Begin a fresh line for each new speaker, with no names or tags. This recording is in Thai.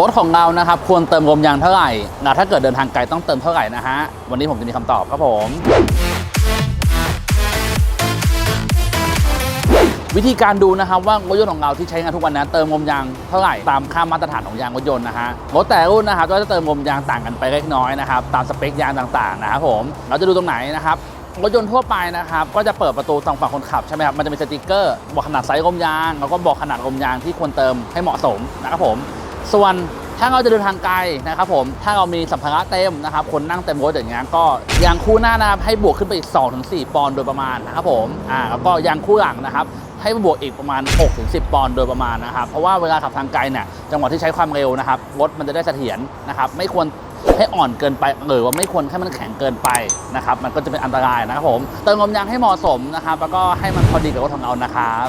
รถของเรานะครับควรเติมลมยางเท่าไหร่นะถ้าเกิดเดินทางไกลต้องเติมเท่าไหร่นะฮะ วันนี้ผมจะมีคำตอบครับผม วิธีการดูนะครับว่ารถยนต์ของเราที่ใช้งานทุกวันนั้นเติมลมยางเท่าไหร่ตามค่ามาตรฐานของยางรถยนต์นะฮะรถแต่ละรุ่นนะครับก็จะเติมลมยางต่างกันไปเล็กน้อยนะครับตามสเปคยางต่างๆนะครับผมเราจะดูตรงไหนนะครับรถยนต์ทั่วไปนะครับก็จะเปิดประตูทางฝั่งคนขับใช่ไหมครับมันจะมีสติกเกอร์บอกขนาดไซส์ลมยางแล้วก็บอกขนาดลมยางที่ควรเติมให้เหมาะสมนะครับผม ส่วนถ้าเราจะเดินทางไกลนะครับผม ถ้าเรามีสัมภาระเต็มนะครับ คนนั่งเต็มรถอย่างเงี้ยก็ยางคู่หน้านะครับให้บวกขึ้นไปอีก 2-4 ปอนด์โดยประมาณนะครับผมอ่าแล้วก็ยางคู่หลังนะครับให้บวกอีกประมาณ 6-10 ปอนด์โดยประมาณนะครับ เพราะว่าเวลาขับทางไกลเนี่ยจังหวะที่ใช้ความเร็วนะครับรถมันจะได้เสถียรนะครับ ไม่ควรให้อ่อนเกินไปหรือว่าไม่ควรให้มันแข็งเกินไปนะครับ มันก็จะเป็นอันตรายนะครับผมเติมลมยางให้เหมาะสมนะครับ แล้วก็ให้มันพอดีกับรถของเรานะครับ